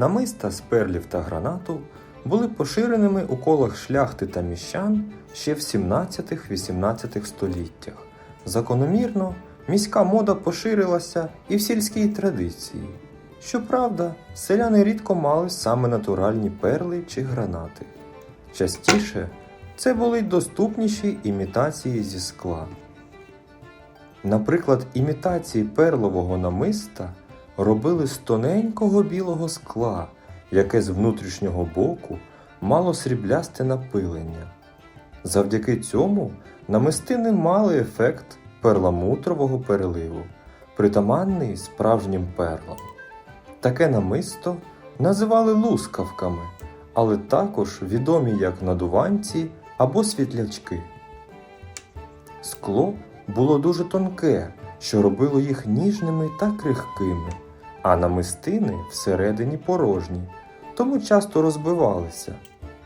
Намиста з перлів та гранату були поширеними у колах шляхти та міщан ще в 17-18 століттях. Закономірно, міська мода поширилася і в сільській традиції. Щоправда, селяни рідко мали саме натуральні перли чи гранати. Частіше це були доступніші імітації зі скла. Наприклад, імітації перлового намиста робили з тоненького білого скла, яке з внутрішнього боку мало сріблясте напилення. Завдяки цьому намистини мали ефект перламутрового переливу, притаманний справжнім перлам. Таке намисто називали лускавками, але також відомі як надуванці або світлячки. Скло було дуже тонке, що робило їх ніжними та крихкими, а намистини всередині порожні, тому часто розбивалися,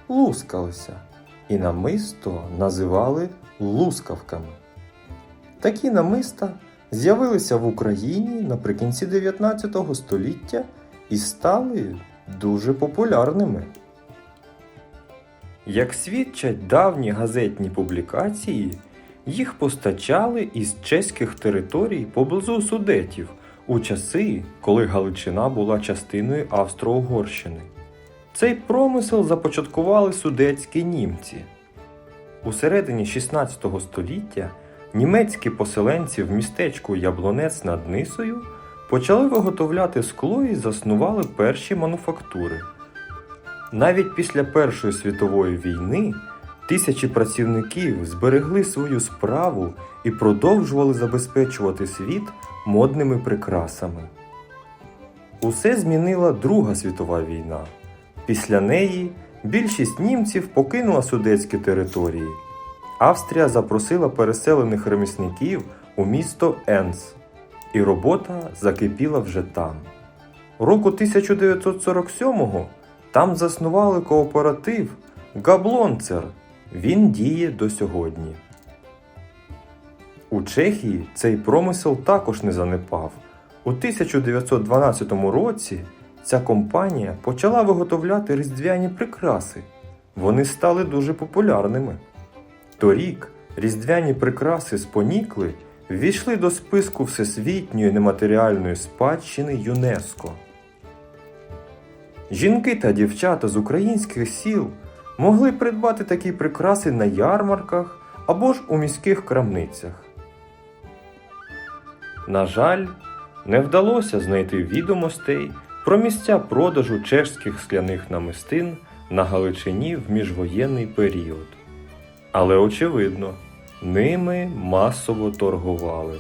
лускалися, і намисто називали лускавками. Такі намиста з'явилися в Україні наприкінці 19 століття і стали дуже популярними. Як свідчать давні газетні публікації, їх постачали із чеських територій поблизу Судетів у часи, коли Галичина була частиною Австро-Угорщини. Цей промисел започаткували судетські німці. У середині 16 століття німецькі поселенці в містечку Яблонець над Нисою почали виготовляти скло і заснували перші мануфактури. Навіть після Першої світової війни тисячі працівників зберегли свою справу і продовжували забезпечувати світ модними прикрасами. Усе змінила Друга світова війна. Після неї більшість німців покинула судетські території. Австрія запросила переселених ремісників у місто Енс, і робота закипіла вже там. Року 1947-го там заснували кооператив Габлонцер. Він діє до сьогодні. У Чехії цей промисел також не занепав. У 1912 році ця компанія почала виготовляти різдвяні прикраси. Вони стали дуже популярними. Торік різдвяні прикраси з понікли ввійшли до списку Всесвітньої нематеріальної спадщини ЮНЕСКО. Жінки та дівчата з українських сіл могли придбати такі прикраси на ярмарках або ж у міських крамницях. На жаль, не вдалося знайти відомостей про місця продажу чешських скляних намистин на Галичині в міжвоєнний період. Але очевидно, ними масово торгували.